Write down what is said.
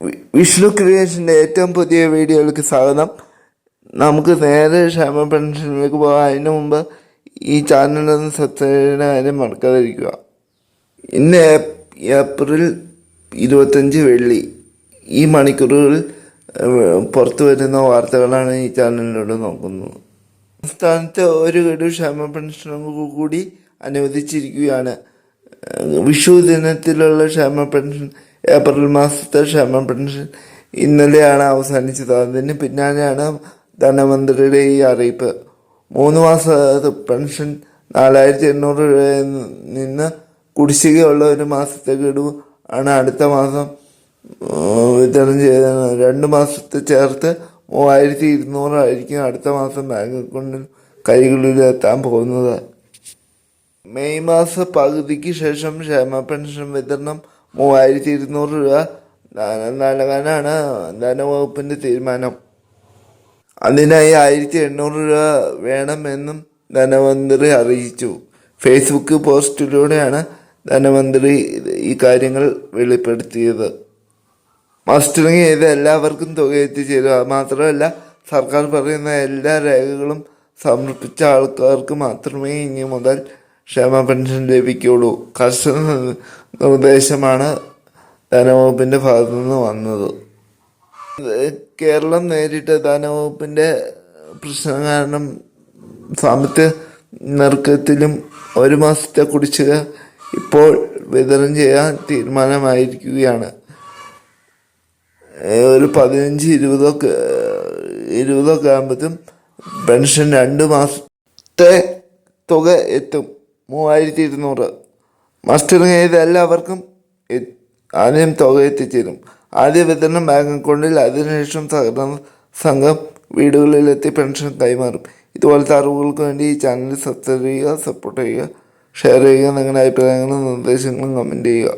വിഷ്ണു ക്രിയേഷന്റെ ഏറ്റവും പുതിയ വീഡിയോയിലേക്ക് സ്വാഗതം. നമുക്ക് നേരെ ക്ഷേമ പെൻഷനിലേക്ക് പോകാം. അതിന് മുമ്പ് ഈ ചാനലൊന്ന് സബ്സ്ക്രൈബ് ചെയ്യുന്ന കാര്യം മറക്കാതിരിക്കുക. ഇന്ന് ഏപ്രിൽ ഇരുപത്തഞ്ച് വെള്ളി. ഈ മണിക്കൂറുകളിൽ പുറത്തു വരുന്ന വാർത്തകളാണ് ഈ ചാനലിലൂടെ നോക്കുന്നത്. സംസ്ഥാനത്ത് ഒരു ഗഡു ക്ഷേമ പെൻഷനുകൾ കൂടി അനുവദിച്ചിരിക്കുകയാണ്. വിഷു ദിനത്തിലുള്ള ക്ഷേമ പെൻഷൻ ഏപ്രിൽ മാസത്തെ ക്ഷേമ പെൻഷൻ ഇന്നലെയാണ് അവസാനിച്ചത്. അതിന് പിന്നാലെയാണ് ധനമന്ത്രിയുടെ ഈ അറിയിപ്പ്. മൂന്ന് മാസ പെൻഷൻ നാലായിരത്തി എണ്ണൂറ് രൂപയിൽ നിന്ന് കുടിശ്ശികയുള്ള ഒരു മാസത്തെ ഗഡു ആണ് അടുത്ത മാസം വിതരണം ചെയ്തത്. രണ്ട് മാസത്തെ ചേർത്ത് മൂവായിരത്തി ഇരുന്നൂറായിരിക്കും അടുത്ത മാസം ബാങ്ക് അക്കൗണ്ടിൽ കൈകളിൽ എത്താൻ പോകുന്നത്. മെയ് മാസ പകുതിക്ക് ശേഷം ക്ഷേമ പെൻഷൻ വിതരണം മൂവായിരത്തി ഇരുന്നൂറ് രൂപ ദാനം നൽകാനാണ് വകുപ്പിന്റെ തീരുമാനം. അതിനായി ആയിരത്തി എണ്ണൂറ് രൂപ വേണമെന്നും ധനമന്ത്രി അറിയിച്ചു. ഫേസ്ബുക്ക് പോസ്റ്റിലൂടെയാണ് ധനമന്ത്രി ഈ കാര്യങ്ങൾ വെളിപ്പെടുത്തിയത്. മസ്റ്ററിങ് ചെയ്ത് എല്ലാവർക്കും തുക എത്തിച്ചേരുക മാത്രമല്ല സർക്കാർ പറയുന്ന എല്ലാ രേഖകളും സമർപ്പിച്ച ആൾക്കാർക്ക് മാത്രമേ ഇനി മുതൽ ക്ഷേമ പെൻഷൻ ലഭിക്കുള്ളൂ കർശന നിർദ്ദേശമാണ് ധനവകുപ്പിന്റെ ഭാഗത്തു നിന്ന് വന്നത്. കേരളം നേരിട്ട ധനവകുപ്പിന്റെ പ്രശ്നം കാരണം സാമ്പത്തിക നെറുക്കത്തിലും ഒരു മാസത്തെ കുടിശ്ശിക ഇപ്പോൾ വിതരണം ചെയ്യാൻ തീരുമാനമായിരിക്കുകയാണ്. ഒരു പതിനഞ്ച് ഇരുപതൊക്കെ ഇരുപതൊക്കെ ആകുമ്പോഴത്തും പെൻഷൻ രണ്ട് മാസത്തെ തുക എത്തും. മൂവായിരത്തി ഇരുന്നൂറ് മസ്റ്ററിങ് ചെയ്ത എല്ലാവർക്കും ആദ്യം തുക എത്തിച്ചേരും. ആദ്യ വിതരണം ബാങ്ക് അക്കൗണ്ടിൽ അതിനുശേഷം സഹകരണ സംഘം വീടുകളിലെത്തി പെൻഷൻ കൈമാറും. ഇതുപോലത്തെ അറിവുകൾക്ക് വേണ്ടി ഈ ചാനൽ സബ്സ്ക്രൈബ് ചെയ്യുക സപ്പോർട്ട് ചെയ്യുക ഷെയർ ചെയ്യുക നിങ്ങളുടെ അഭിപ്രായങ്ങളും നിർദ്ദേശങ്ങളും കമന്റ് ചെയ്യുക.